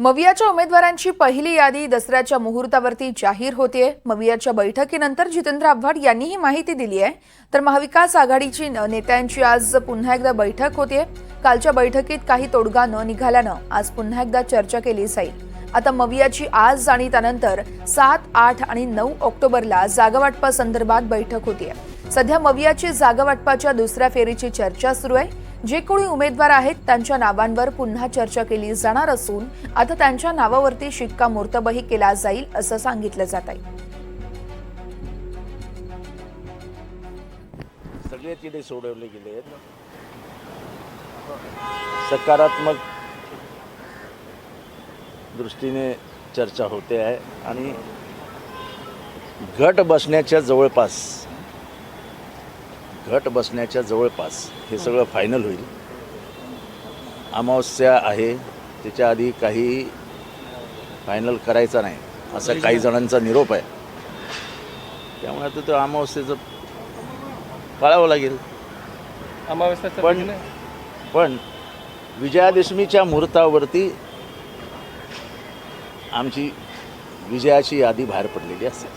मवियाच्या उमेदवारांची पहिली यादी दसऱ्याच्या मुहूर्तावरती जाहीर होते मवियाच्या बैठकीनंतर जितेंद्र आव्हाड यांनी ही माहिती दिली आहे. तर महाविकास आघाडीची न- नेत्यांची आज पुन्हा एकदा बैठक होते कालच्या बैठकीत काही तोडगा न निघाल्यानं आज पुन्हा एकदा चर्चा केली जाईल. आता मवियाची आज आणि त्यानंतर सात आठ आणि नऊ ऑक्टोबरला जागावाटपासंदर्भात बैठक होती सध्या मवियाची जागावाटपाच्या दुसऱ्या फेरीची चर्चा सुरू आहे. जे कोणी उमेदवार आहेत त्यांच्या नावांवर पुन्हा चर्चा केली जाणार असून आता त्यांच्या नावावरती शिक्कामोर्तबही केला जाईल असं सांगितलं जात आहे. सगळे तिथे सोडवले गेले आहेत. सकारात्मक दृष्टीने चर्चा होते आहे आणि गट बसण्याच्या जवळपास गट बसण्याच्या जवळपास हे सगळं फायनल होईल. अमावस्या आहे त्याच्या आधी काही फायनल करायचा नाही असा काही जणांचा निरोप आहे. त्यामुळे आता तो अमावस्येचं पाळावं लागेल. अमावस्याचं पण. पण विजयादशमीच्या मुहूर्तावरती आमची विजयाची यादी बाहेर पडलेली असेल